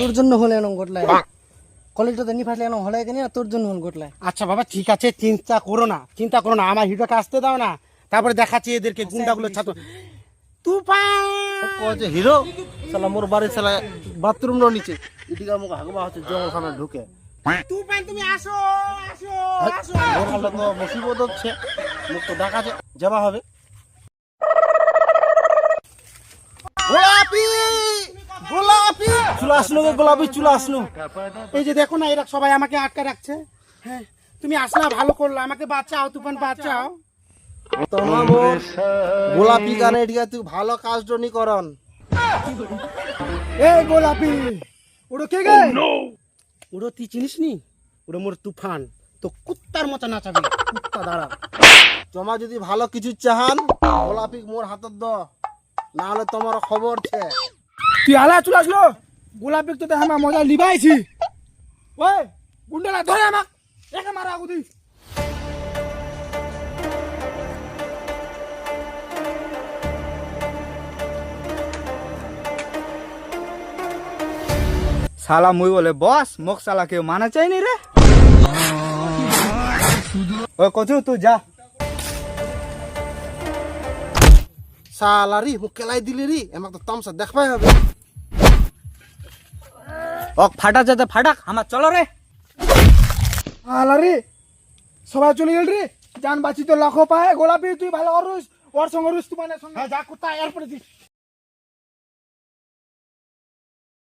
তোর জন্য হলে এরকম ঘটলায় কলেজটাতে নি ফাটলে এরকম হলে কেন তোর জন্য হল ঘটলায় আচ্ছা বাবা ঠিক আছে চিন্তা করো না চিন্তা করো না আমার হিরোকে আসতে দাও না। তারপরে দেখাচ্ছি এদেরকে গুন্ডাগুলো ছাত্র তুফান! কয়েছে হিরো? সালা মোর বাড়ি সালা বাথরুম র নিচে। এদিকে আমাকে হাগবা হচ্ছে জঙ্গলখানা ঢুকে। তুফান তুমি আসো আসো আসো। ওর হালটা তো মুসিবত হচ্ছে। মুখ তো ডাকাছে যাবা হবে গোলাপি গোলাপি চুলা আসলো গোলাপি চুলা আসলো এই যে দেখো না এরা সবাই আমাকে আটকে রাখছে। হ্যাঁ তুমি আসলা ভালো করল আমাকে বাঁচাও তুফান বাঁচাও। তোমার গোলাপি গানে এদিকে তুই ভালো কাজ নি করন। এই গোলাপি ওটা কে গে? ওটা তুই চিনিস নি? ওটা মোর তুফান তো কুত্তার মতো নাচাবি। কুত্তা দাঁড়া। তোমার যদি ভালো কিছু চাহান গোলাপি মোর হাতত দ। না হলে তোমার খবর ছে। তুই আলা চলে আসলো গোলাপি তো দেখ আমার মজা লিবাইছি ওই গুন্ডালা ধরে আমাক। একে মারা আগুদি শালা মুই বলে বস মোক শালা কেউ মানা চাইনি রে? ও কচু তুই যা। সালারি মুখ কেলাই দিলি রি? আমাকে তো তামসা দেখবাই হবে। ও ফাটা যাতে ফাটাক আমার চলো রে। আলা রে সবাই চলে গেল রে। জান বাঁচি তো লাখো পায় গোলাপি তুই ভালো করুস ওর সঙ্গে রুস তুই মানে সঙ্গে যা কোথায় এরপরে